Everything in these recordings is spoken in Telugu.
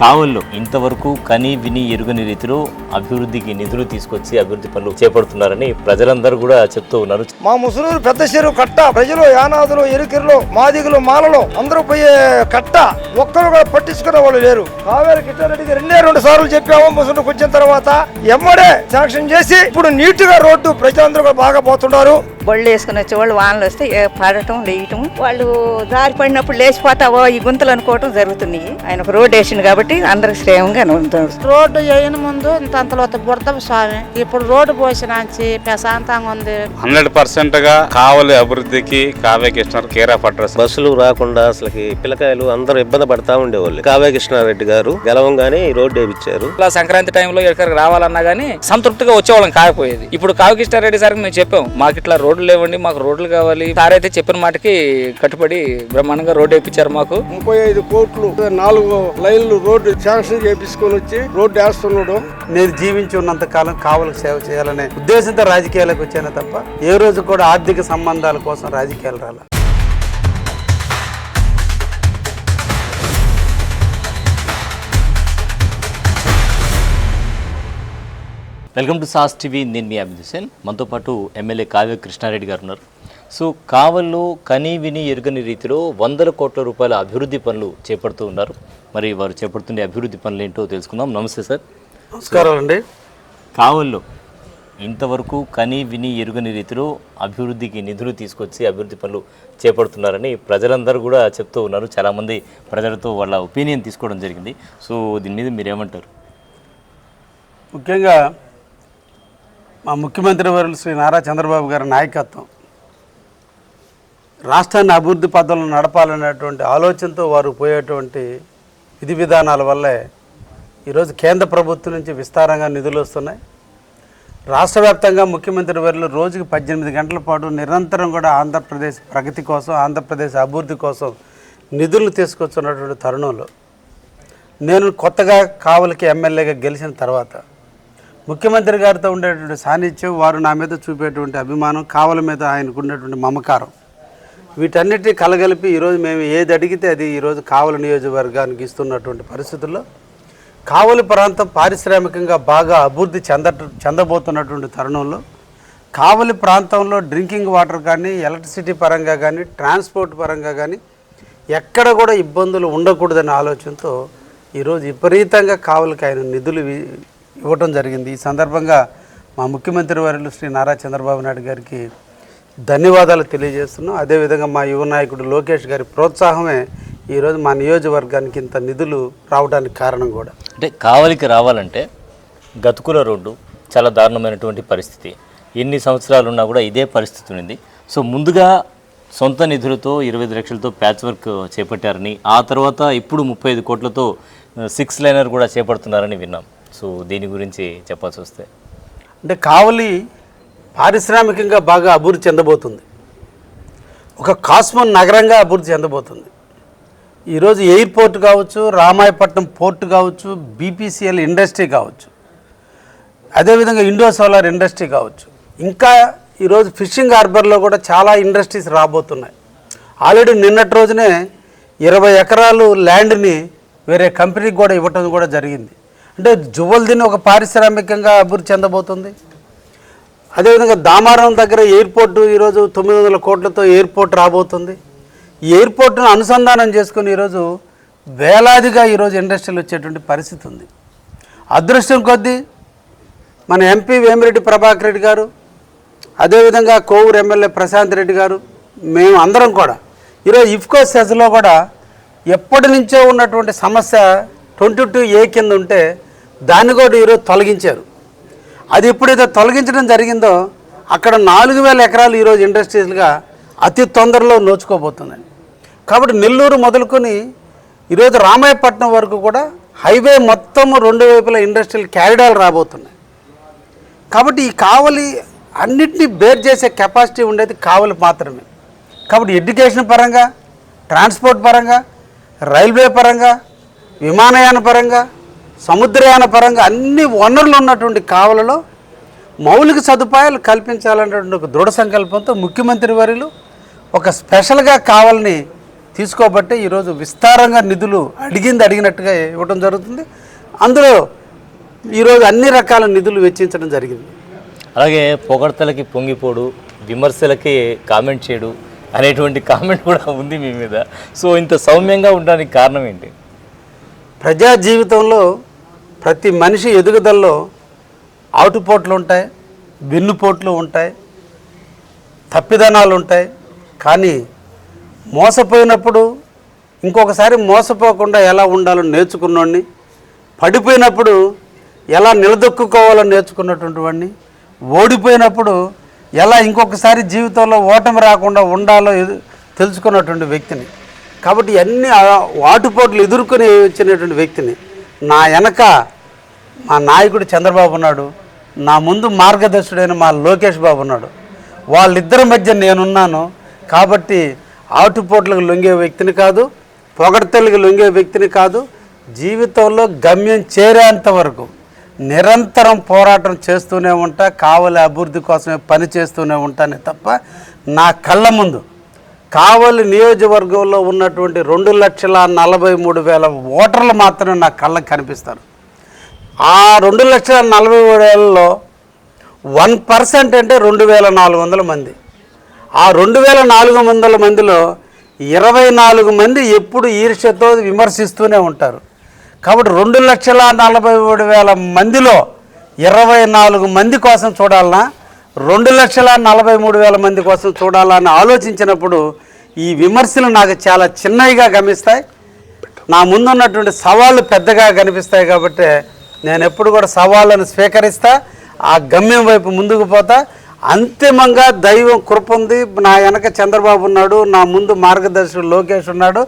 కావల్లో ఇంతవరకు కని విని ఎరుగని రీతిలో అభివృద్ధికి నిధులు తీసుకొచ్చి అభివృద్ధి పనులు చేపడుతున్నారని ప్రజలందరూ కూడా చెప్తూ ఉన్నారు. మా ముసలూరు పెద్ద చెరువు కట్ట ప్రజలు యానాదులు ఎరుకిరులు మాదిగులు మాలలో అందరూ పోయే కట్ట ఒక్కరు కూడా పట్టించుకునే వాళ్ళు లేరు. కావేరి కిట్టారెడ్డికి రెండే రెండు సార్లు చెప్పాము ముసలూరుకు వచ్చిన తర్వాత ఎమ్మడే శాంక్షన్ చేసి ఇప్పుడు నీట్గా రోడ్డు ప్రజలందరూ కూడా బాగా పోతున్నారు. బళ్ళు వేసుకుని వచ్చే వాళ్ళు వానలు వస్తే పడటం లేయటం. వాళ్ళు దారి పడినప్పుడు లేచిపోతావో ఈ గుంతలు అనుకోవటం జరుగుతున్నాయి ఆయన ఒక రోడ్ వేసిండు కాబట్టి అందరికి శ్రేయంగా రోడ్డు వేయని ముందు ఇంత అంతలో బురద స్వామి. ఇప్పుడు రోడ్డు పోసినాంచి ప్రశాంతంగా ఉంది. హండ్రెడ్ పర్సెంట్గా కావలి అభివృద్ధికి Kavya Krishna care of address బస్సులు రాకుండా అసలుకి పిల్లకాయలు అందరూ ఇబ్బంది పడతా ఉండేవాళ్ళు. కావ్య కృష్ణారెడ్డి గారు గెలవంగానే ఈ రోడ్డు వేయించారు ఇలా సంక్రాంతి టైంలో ఎక్కడికి రావాలన్నా కానీ సంతృప్తిగా వచ్చేవాళ్ళం కాకపోయేది. ఇప్పుడు కావికిష్టారెడ్డి సార్కి మేము చెప్పాం మాకు ఇట్లా రోడ్లు లేవండి మాకు రోడ్లు కావాలి. సార్ అయితే చెప్పిన మాటకి కట్టుబడి బ్రహ్మాండంగా రోడ్డు వేయించారు మాకు. ముప్పై ఐదు కోట్లు నాలుగు లైన్లు రోడ్డు శాంక్షన్ చేపించుకొని వచ్చి రోడ్డు వేస్తున్నాడు. నేను జీవించి ఉన్నంత కాలం కావలకు సేవ చేయాలనే ఉద్దేశంతో రాజకీయాలకు వచ్చాను తప్ప ఏ రోజు కూడా ఆర్థిక సంబంధాల కోసం రాజకీయాలు రాల. వెల్కమ్ టు సాస్ టీవీ. నేను మీ అభిద్ హుసేన్ మనతో పాటు ఎమ్మెల్యే కావ్య కృష్ణారెడ్డి గారు ఉన్నారు. సో కావల్లో కని విని ఎరుగని రీతిలో వందల కోట్ల రూపాయల అభివృద్ధి పనులు చేపడుతూ ఉన్నారు. మరి వారు చేపడుతున్న అభివృద్ధి పనులు ఏంటో తెలుసుకుందాం. నమస్తే సార్. నమస్కారం అండి. కావల్లో ఇంతవరకు కని విని ఎరుగని రీతిలో అభివృద్ధికి నిధులు తీసుకొచ్చి అభివృద్ధి పనులు చేపడుతున్నారని ప్రజలందరూ కూడా చెప్తూ ఉన్నారు. చాలామంది ప్రజలతో వాళ్ళ ఒపీనియన్ తీసుకోవడం జరిగింది. సో దీని మీద మీరేమంటారు? ముఖ్యంగా మా ముఖ్యమంత్రి వర్యులు శ్రీ నారా చంద్రబాబు గారి నాయకత్వం. రాష్ట్రాన్ని అభివృద్ధి పద్ధతులను నడపాలనేటువంటి ఆలోచనతో వారు పోయేటువంటి విధి విధానాల వల్లే ఈరోజు కేంద్ర ప్రభుత్వం నుంచి విస్తారంగా నిధులు వస్తున్నాయి. రాష్ట్ర వ్యాప్తంగా ముఖ్యమంత్రి వర్యులు రోజుకి పద్దెనిమిది గంటల పాటు నిరంతరం కూడా ఆంధ్రప్రదేశ్ ప్రగతి కోసం ఆంధ్రప్రదేశ్ అభివృద్ధి కోసం నిధులు తీసుకొస్తున్నటువంటి తరుణంలో. నేను కొత్తగా కావలికి ఎమ్మెల్యేగా గెలిచిన తర్వాత ముఖ్యమంత్రి గారితో ఉండేటువంటి సాన్నిధ్యం వారు నా మీద చూపేటువంటి అభిమానం కావల మీద ఆయనకు ఉండేటువంటి మమకారం. వీటన్నిటి కలగలిపి ఈరోజు మేము ఏది అడిగితే అది ఈరోజు కావలి నియోజకవర్గానికి ఇస్తున్నటువంటి పరిస్థితుల్లో కావలి ప్రాంతం పారిశ్రామికంగా బాగా అభివృద్ధి చెంద చెందబోతున్నటువంటి తరుణంలో కావలి ప్రాంతంలో డ్రింకింగ్ వాటర్ కానీ ఎలక్ట్రిసిటీ పరంగా కానీ ట్రాన్స్పోర్ట్ పరంగా కానీ ఎక్కడ కూడా ఇబ్బందులు ఉండకూడదనే ఆలోచనతో ఈరోజు విపరీతంగా కావలికి ఆయన నిధులు ఇవ్వటం జరిగింది. ఈ సందర్భంగా మా ముఖ్యమంత్రి వర్యులు శ్రీ నారా చంద్రబాబు నాయుడు గారికి ధన్యవాదాలు తెలియజేస్తున్నాం. అదేవిధంగా మా యువ నాయకుడు లోకేష్ గారి ప్రోత్సాహమే ఈరోజు మా నియోజకవర్గానికి ఇంత నిధులు రావడానికి కారణం కూడా. అంటే కావలికి రావాలంటే గతుకుల రోడ్డు చాలా దారుణమైనటువంటి పరిస్థితి. ఎన్ని సంవత్సరాలు ఉన్నా కూడా ఇదే పరిస్థితి ఉంది సో ముందుగా సొంత నిధులతో ఇరవై ఐదు లక్షలతో ప్యాచ్ వర్క్ చేపట్టారని ఆ తర్వాత ఇప్పుడు ముప్పై ఐదు కోట్లతో సిక్స్ లైనర్ కూడా చేపడుతున్నారని విన్నాం. సో దీని గురించి చెప్పాల్సి వస్తే. అంటే కావలి పారిశ్రామికంగా బాగా అభివృద్ధి చెందబోతుంది. ఒక కాస్మోన్ నగరంగా అభివృద్ధి చెందబోతుంది. ఈరోజు ఎయిర్పోర్ట్ కావచ్చు రామాయపట్నం పోర్ట్ కావచ్చు బీపీసీఎల్ ఇండస్ట్రీ కావచ్చు. అదేవిధంగా ఇండో సోలార్ ఇండస్ట్రీ కావచ్చు. ఇంకా ఈరోజు ఫిషింగ్ హార్బర్లో కూడా చాలా ఇండస్ట్రీస్ రాబోతున్నాయి. ఆల్రెడీ నిన్నటి రోజునే ఇరవై ఎకరాలు ల్యాండ్ని వేరే కంపెనీకి కూడా ఇవ్వటం కూడా జరిగింది. అంటే జువ్వలదిని ఒక పారిశ్రామికంగా అభివృద్ధి చెందబోతుంది. అదేవిధంగా దామారం దగ్గర ఎయిర్పోర్టు ఈరోజు తొమ్మిది వందల కోట్లతో ఎయిర్పోర్ట్ రాబోతుంది. ఎయిర్పోర్ట్ను అనుసంధానం చేసుకుని ఈరోజు వేలాదిగా ఈరోజు ఇండస్ట్రీలు వచ్చేటువంటి పరిస్థితి ఉంది. అదృష్టం కొద్దీ మన ఎంపీ వేమిరెడ్డి ప్రభాకర్ రెడ్డి గారు అదేవిధంగా కోవూరు ఎమ్మెల్యే ప్రశాంత్ రెడ్డి గారు మేము అందరం కూడా ఈరోజు ఇఫ్కో సెజ్లో కూడా ఎప్పటి నుంచో ఉన్నటువంటి సమస్య ట్వంటీ టూ ఏ కింద ఉంటే దాన్ని కూడా ఈరోజు తొలగించారు. అది ఎప్పుడైతే తొలగించడం జరిగిందో అక్కడ నాలుగు వేల ఎకరాలు ఈరోజు ఇండస్ట్రీస్గా అతి తొందరలో నోచుకోబోతున్నాయి. కాబట్టి నెల్లూరు మొదలుకొని ఈరోజు రామాయపట్నం వరకు కూడా హైవే మొత్తం రెండు వైపుల ఇండస్ట్రియల్ క్యారిడాలు రాబోతున్నాయి. కాబట్టి ఈ కావలి అన్నిటినీ బేర్ చేసే కెపాసిటీ ఉండేది కావలి మాత్రమే. కాబట్టి ఎడ్యుకేషన్ పరంగా ట్రాన్స్పోర్ట్ పరంగా రైల్వే పరంగా విమానయాన పరంగా సముద్రయాన పరంగా అన్ని వనరులు ఉన్నటువంటి కావలలో మౌలిక సదుపాయాలు కల్పించాలనేటువంటి ఒక దృఢ సంకల్పంతో ముఖ్యమంత్రి వర్యులు ఒక స్పెషల్గా కావాలని తీసుకోబట్టే ఈరోజు విస్తారంగా నిధులు అడిగింది అడిగినట్టుగా ఇవ్వడం జరుగుతుంది. అందులో ఈరోజు అన్ని రకాల నిధులు వెచ్చించడం జరిగింది. అలాగే పొగడ్తలకి పొంగిపోడు విమర్శలకి కామెంట్ చేయడు అనేటువంటి కామెంట్ కూడా ఉంది మీ మీద. సో ఇంత సౌమ్యంగా ఉండడానికి కారణం ఏంటి? ప్రజా జీవితంలో ప్రతి మనిషి ఎదుగుదలలో ఆటుపోట్లు ఉంటాయి వెన్నుపోట్లు ఉంటాయి తప్పిదనాలు ఉంటాయి కానీ మోసపోయినప్పుడు ఇంకొకసారి మోసపోకుండా ఎలా ఉండాలో నేర్చుకున్నోడిని పడిపోయినప్పుడు ఎలా నిలదొక్కుకోవాలో నేర్చుకున్నటువంటి వాడిని ఓడిపోయినప్పుడు ఎలా ఇంకొకసారి జీవితంలో ఓటమి రాకుండా ఉండాలో తెలుసుకున్నటువంటి వ్యక్తిని. కాబట్టి అన్ని వాటుపోట్లు ఎదుర్కొని వచ్చినటువంటి వ్యక్తిని నా వెనక మా నాయకుడు చంద్రబాబు ఉన్నాడు. నా ముందు మార్గదర్శుడైన మా లోకేష్ బాబు ఉన్నాడు. వాళ్ళిద్దరి మధ్య నేనున్నాను. కాబట్టి ఆటుపోట్లకు లొంగే వ్యక్తిని కాదు పొగడతలకు లొంగే వ్యక్తిని కాదు జీవితంలో గమ్యం చేరేంత వరకు నిరంతరం పోరాటం చేస్తూనే ఉంటా కావలి అభివృద్ధి కోసమే పని చేస్తూనే ఉంటానే తప్ప నా కళ్ళ ముందు కావలి నియోజకవర్గంలో ఉన్నటువంటి రెండు లక్షల నలభై మూడు వేల ఓటర్లు మాత్రమే నా కళ్ళకు కనిపిస్తారు. ఆ రెండు లక్షల నలభై మూడు వేలలో వన్ పర్సెంట్ అంటే రెండు వేల నాలుగు వందల మంది. ఆ రెండు వేల నాలుగు వందల మందిలో ఇరవై నాలుగు మంది ఎప్పుడు ఈర్ష్యతో విమర్శిస్తూనే ఉంటారు. కాబట్టి రెండు లక్షల నలభై మూడు వేల మందిలో ఇరవై నాలుగు మంది కోసం చూడాలన్నా రెండు లక్షల నలభై మూడు వేల మంది కోసం చూడాలని ఆలోచించినప్పుడు ఈ విమర్శలు నాకు చాలా చిన్నవిగా గమిస్తాయి నా ముందున్నటువంటి సవాళ్ళు పెద్దగా కనిపిస్తాయి కాబట్టి నేను ఎప్పుడు కూడా సవాళ్ళను స్వీకరిస్తా ఆ గమ్యం వైపు ముందుకు పోతా. అంతిమంగా దైవం కృప ఉంది. నా వెనక చంద్రబాబు ఉన్నాడు నా ముందు మార్గదర్శకుడు లోకేష్ ఉన్నాడు.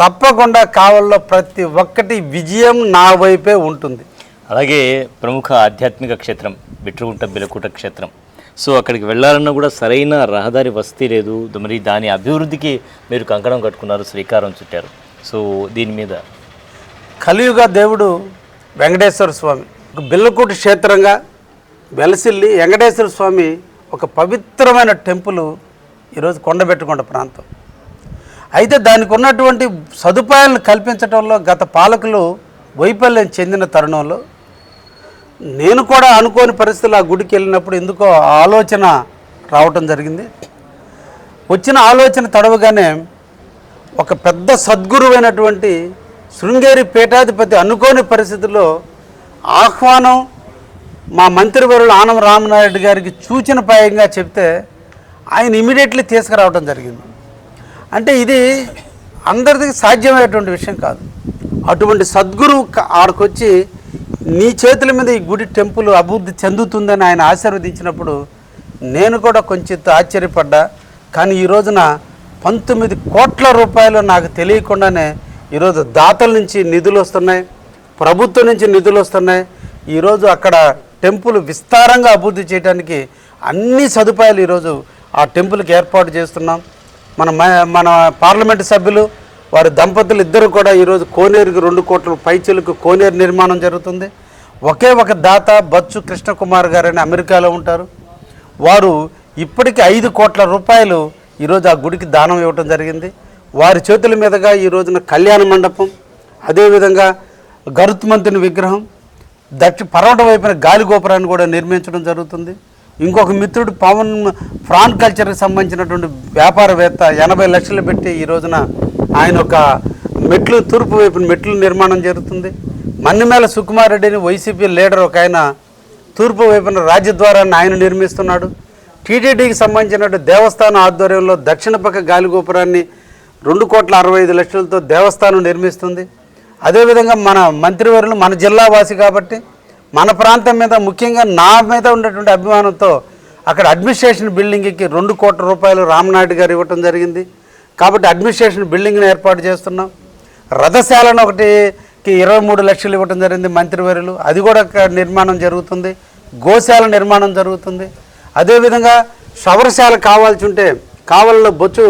తప్పకుండా కావల్లో ప్రతి ఒక్కటి విజయం నా వైపే ఉంటుంది. అలాగే ప్రముఖ ఆధ్యాత్మిక క్షేత్రం బిట్రుగుంట బిలకుట క్షేత్రం. సో అక్కడికి వెళ్ళాలన్నా కూడా సరైన రహదారి వస్తీ లేదు. మరి దాని అభివృద్ధికి మీరు కంకణం కట్టుకున్నారు శ్రీకారం చుట్టారు. సో దీని మీద. కలియుగ దేవుడు వెంకటేశ్వర స్వామి. ఒక క్షేత్రంగా వెలసిల్లి వెంకటేశ్వర స్వామి ఒక పవిత్రమైన టెంపుల్ ఈరోజు కొండబెట్టుకొండ ప్రాంతం. అయితే దానికి ఉన్నటువంటి సదుపాయాలను కల్పించడంలో గత పాలకులు వైఫల్యం చెందిన తరుణంలో నేను కూడా అనుకోని పరిస్థితులు ఆ గుడికి వెళ్ళినప్పుడు ఎందుకో ఆలోచన రావటం జరిగింది. వచ్చిన ఆలోచన తడవగానే ఒక పెద్ద సద్గురువైనటువంటి శృంగేరి పీఠాధిపతి అనుకోని పరిస్థితుల్లో ఆహ్వానం మా మంత్రివర్యులు ఆనం రామనాయుడు గారికి సూచన పాయంగా చెప్తే ఆయన ఇమీడియట్లీ తీసుకురావడం జరిగింది. అంటే ఇది అందరికీ సాధ్యమయ్యేటువంటి విషయం కాదు. అటువంటి సద్గురువు ఆడకొచ్చి నీ చేతుల మీద ఈ గుడి టెంపుల్ అభివృద్ధి చెందుతుందని ఆయన ఆశీర్వదించినప్పుడు నేను కూడా కొంచెం ఆశ్చర్యపడ్డా. కానీ ఈ రోజున పంతొమ్మిది కోట్ల రూపాయలు నాకు తెలియకుండానే ఈరోజు దాతల నుంచి నిధులు వస్తున్నాయి ప్రభుత్వం నుంచి నిధులు వస్తున్నాయి. ఈరోజు అక్కడ టెంపుల్ విస్తారంగా అభివృద్ధి చేయడానికి అన్ని సదుపాయాలు ఈరోజు ఆ టెంపుల్కి ఏర్పాటు చేస్తున్నాం. మన మన పార్లమెంటు సభ్యులు వారి దంపతులు ఇద్దరు కూడా ఈరోజు కోనేరుకి రెండు కోట్ల పైచీలకు కోనేరు నిర్మాణం జరుగుతుంది. ఒకే ఒక దాత బచ్చు కృష్ణకుమార్ గారని అమెరికాలో ఉంటారు. వారు ఇప్పటికి ఐదు కోట్ల రూపాయలు ఈరోజు ఆ గుడికి దానం ఇవ్వటం జరిగింది. వారి చేతుల మీదుగా ఈ రోజున కళ్యాణ మండపం అదేవిధంగా గరుత్మంతుని విగ్రహం దక్షి పర్వట వైపున గాలి గోపురాన్ని కూడా నిర్మించడం జరుగుతుంది. ఇంకొక మిత్రుడు పవన్ ఫ్రాన్ కల్చర్కి సంబంధించినటువంటి వ్యాపారవేత్త ఎనభై లక్షలు పెట్టి ఈ రోజున ఆయన ఒక మెట్లు తూర్పు వైపున మెట్లు నిర్మాణం జరుగుతుంది. మన్నిమేల సుకుమార్ రెడ్డిని వైసీపీ లీడర్ ఒక ఆయన తూర్పు వైపున రాజద్వారాన్ని ఆయన నిర్మిస్తున్నాడు. టీటీడీకి సంబంధించిన దేవస్థానం ఆధ్వర్యంలో దక్షిణ పక్క గాలిగోపురాన్ని రెండు కోట్ల అరవై ఐదు లక్షలతో దేవస్థానం నిర్మిస్తుంది. అదేవిధంగా మన మంత్రివర్యులు మన జిల్లా వాసి కాబట్టి మన ప్రాంతం మీద ముఖ్యంగా నా మీద ఉన్నటువంటి అభిమానంతో అక్కడ అడ్మినిస్ట్రేషన్ బిల్డింగ్కి రెండు కోట్ల రూపాయలు రామనాయుడు గారు ఇవ్వటం జరిగింది. కాబట్టి అడ్మినిస్ట్రేషన్ బిల్డింగ్ని ఏర్పాటు చేస్తున్నాం. రథశాలను ఒకటికి ఇరవై మూడు లక్షలు ఇవ్వటం జరిగింది మంత్రివర్యులు. అది కూడా ఒక నిర్మాణం జరుగుతుంది. గోశాల నిర్మాణం జరుగుతుంది. అదేవిధంగా శవరశాల కావాల్సి ఉంటే కావలలో బొచ్చు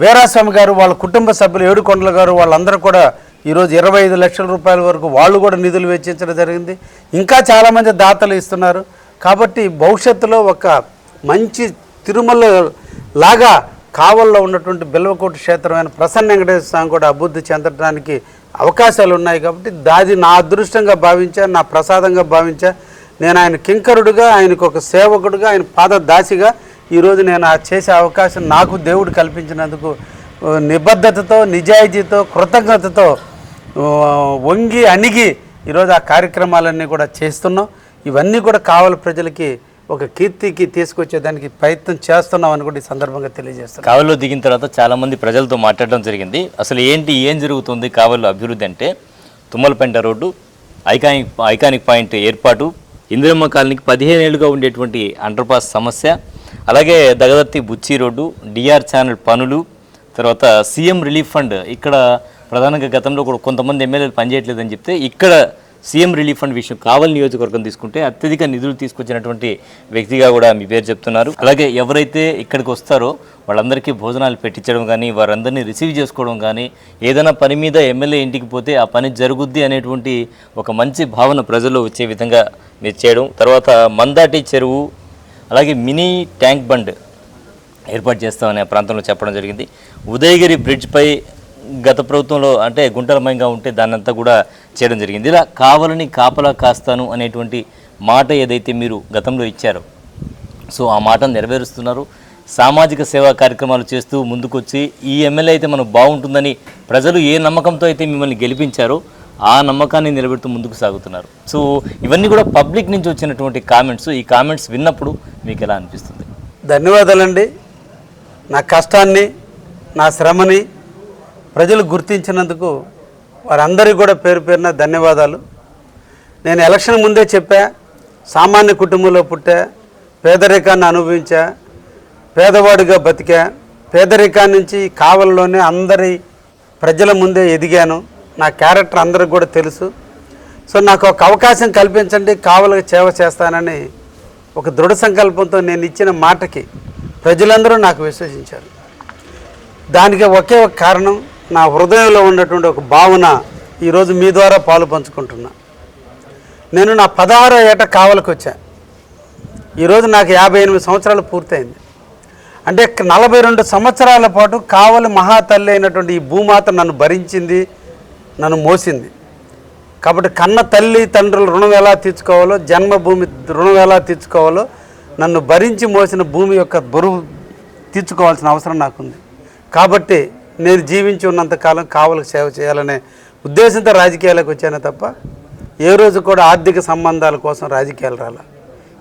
వీరాస్వామి గారు వాళ్ళ కుటుంబ సభ్యులు ఏడుకొండల గారు వాళ్ళందరూ కూడా ఈరోజు ఇరవై ఐదు లక్షల రూపాయల వరకు వాళ్ళు కూడా నిధులు వెచ్చించడం జరిగింది. ఇంకా చాలామంది దాతలు ఇస్తున్నారు. కాబట్టి భవిష్యత్తులో ఒక మంచి తిరుమల లాగా కావల్లో ఉన్నటువంటి బిల్వకోట క్షేత్రమైన ప్రసన్న వెంకటేశ్వర స్వామి కూడా అభివృద్ధి చెందడానికి అవకాశాలు ఉన్నాయి కాబట్టి దాది నా అదృష్టంగా భావించా నా ప్రసాదంగా భావించా. నేను ఆయన కింకరుడుగా ఆయనకు ఒక సేవకుడుగా ఆయన పాద దాసిగా ఈరోజు నేను ఆ చేసే అవకాశం నాకు దేవుడు కల్పించినందుకు నిబద్ధతతో నిజాయితీతో కృతజ్ఞతతో వంగి అణిగి ఈరోజు ఆ కార్యక్రమాలన్నీ కూడా చేస్తున్నాం. ఇవన్నీ కూడా కావాలి ప్రజలకి ఒక కీర్తికి తీసుకొచ్చేదానికి ప్రయత్నం చేస్తున్నాం అని కూడా ఈ సందర్భంగా తెలియజేస్తాం కావలిలో దిగిన తర్వాత చాలా మంది ప్రజలతో మాట్లాడడం జరిగింది. అసలు ఏంటి ఏం జరుగుతుంది కావలిలో అభివృద్ధి అంటే Tummalapenta road iconic iconic point ఏర్పాటు ఇందిరమ్మ కాలనీకి పదిహేను ఏళ్ళుగా ఉండేటువంటి అండర్పాస్ సమస్య అలాగే దగదర్తి బుచ్చి రోడ్డు డిఆర్ ఛానల్ పనులు తర్వాత సీఎం రిలీఫ్ ఫండ్. ఇక్కడ ప్రధానంగా గతంలో కూడా కొంతమంది ఎమ్మెల్యేలు పనిచేయట్లేదని చెప్తే ఇక్కడ సీఎం రిలీఫ్ ఫండ్ విషయం కావలి నియోజకవర్గం తీసుకుంటే అత్యధిక నిధులు తీసుకొచ్చినటువంటి వ్యక్తిగా కూడా మీ పేరు చెప్తున్నారు. అలాగే ఎవరైతే ఇక్కడికి వస్తారో వాళ్ళందరికీ భోజనాలు పెట్టించడం కానీ వారందరినీ రిసీవ్ చేసుకోవడం కానీ ఏదైనా పని మీద ఎమ్మెల్యే ఇంటికి పోతే ఆ పని జరుగుద్ది అనేటువంటి ఒక మంచి భావన ప్రజల్లో వచ్చే విధంగా మీరు చేయడం. తర్వాత మందాటి చెరువు అలాగే మినీ ట్యాంక్ బండ్ ఏర్పాటు చేస్తామని ఆ ప్రాంతంలో చెప్పడం జరిగింది. ఉదయగిరి బ్రిడ్జ్పై గత ప్రభుత్వంలో అంటే గుంటలమయంగా ఉంటే దాన్నంతా కూడా చేయడం జరిగింది. ఇలా కావాలని కాపలా కాస్తాను అనేటువంటి మాట ఏదైతే మీరు గతంలో ఇచ్చారో సో ఆ మాటను నెరవేరుస్తున్నారు. సామాజిక సేవా కార్యక్రమాలు చేస్తూ ముందుకొచ్చి ఈ ఎమ్మెల్యే అయితే మనకు బాగుంటుందని ప్రజలు ఏ నమ్మకంతో అయితే మిమ్మల్ని గెలిపించారో ఆ నమ్మకాన్ని నిలబెడుతూ ముందుకు సాగుతున్నారు. సో ఇవన్నీ కూడా పబ్లిక్ నుంచి వచ్చినటువంటి కామెంట్స్. ఈ కామెంట్స్ విన్నప్పుడు మీకు ఎలా అనిపిస్తుంది? ధన్యవాదాలండి. నా కష్టాన్ని నా శ్రమని ప్రజలు గుర్తించినందుకు వారందరికీ కూడా పేరు పేరున ధన్యవాదాలు. నేను ఎలక్షన్ ముందే చెప్పా సామాన్య కుటుంబంలో పుట్టా పేదరికాన్ని అనుభవించా పేదవాడిగా బతికా పేదరికాన్ని నుంచి కావల్లోనే అందరి ప్రజల ముందే ఎదిగాను. నా క్యారెక్టర్ అందరికి కూడా తెలుసు. సో నాకు ఒక అవకాశం కల్పించండి కావలకు సేవ చేస్తానని ఒక దృఢ సంకల్పంతో నేను ఇచ్చిన మాటకి ప్రజలందరూ నాకు విశ్వసించారు. దానికి ఒకే ఒక కారణం నా హృదయంలో ఉన్నటువంటి ఒక భావన ఈరోజు మీ ద్వారా పాలు పంచుకుంటున్నా. నేను నా పదహారో ఏట కావలకు వచ్చా. ఈరోజు నాకు యాభై ఎనిమిది సంవత్సరాలు పూర్తయింది. అంటే నలభై రెండు సంవత్సరాల పాటు కావలి మహాతల్లి అయినటువంటి ఈ భూమాత నన్ను భరించింది నన్ను మోసింది. కాబట్టి కన్న తల్లి తండ్రుల రుణం ఎలా తీర్చుకోవాలో జన్మభూమి రుణం ఎలా తీర్చుకోవాలో నన్ను భరించి మోసిన భూమి యొక్క బరువు తీర్చుకోవాల్సిన అవసరం నాకుంది. కాబట్టి నేను జీవించి ఉన్నంతకాలం కావలకు సేవ చేయాలనే ఉద్దేశంతో రాజకీయాలకు వచ్చానే తప్ప ఏ రోజు కూడా ఆర్థిక సంబంధాల కోసం రాజకీయాలు రాలా.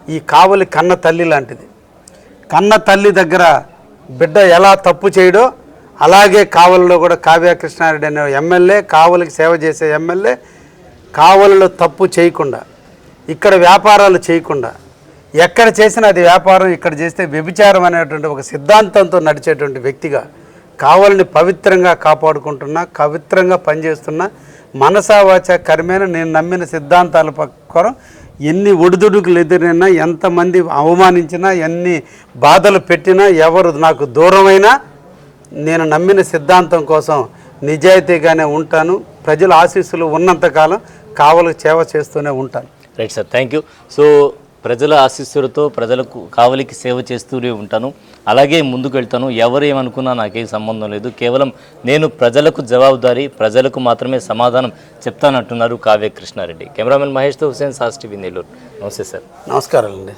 ఈ కావలి కన్న తల్లి లాంటిది. కన్న తల్లి దగ్గర బిడ్డ ఎలా తప్పు చేయడో అలాగే కావలిలో కూడా కావ్య కృష్ణారెడ్డి అనే ఎమ్మెల్యే కావలికి సేవ చేసే ఎమ్మెల్యే కావలిలో తప్పు చేయకుండా ఇక్కడ వ్యాపారాలు చేయకుండా ఎక్కడ చేసినా అది వ్యాపారం ఇక్కడ చేస్తే వ్యభిచారం అనేటువంటి ఒక సిద్ధాంతంతో నడిచేటువంటి వ్యక్తిగా కావలిని పవిత్రంగా కాపాడుకుంటున్నా పవిత్రంగా పనిచేస్తున్నా మనసావాచ కర్మేన నేను నమ్మిన సిద్ధాంతాల ప్రకారం ఎన్ని ఒడిదుడుకులు ఎదురైనా ఎంతమంది అవమానించినా ఎన్ని బాధలు పెట్టినా ఎవరు నాకు దూరమైనా నేను నమ్మిన సిద్ధాంతం కోసం నిజాయితీగానే ఉంటాను. ప్రజల ఆశీస్సులు ఉన్నంతకాలం కావలకు సేవ చేస్తూనే ఉంటాను. Right sir thank you so ప్రజల ఆశీస్సులతో ప్రజలకు కావలికి సేవ చేస్తూనే ఉంటాను. అలాగే ముందుకు వెళ్తాను ఎవరు ఏమనుకున్నా నాకేం సంబంధం లేదు. కేవలం నేను ప్రజలకు జవాబుదారీ ప్రజలకు మాత్రమే సమాధానం చెప్తానంటున్నారు కావ్య కృష్ణారెడ్డి కెమెరామెన్ మహేష్తో హుసేన్ సాస్ టీవీ నెల్లూరు. నమస్తే సార్. నమస్కారాలండి.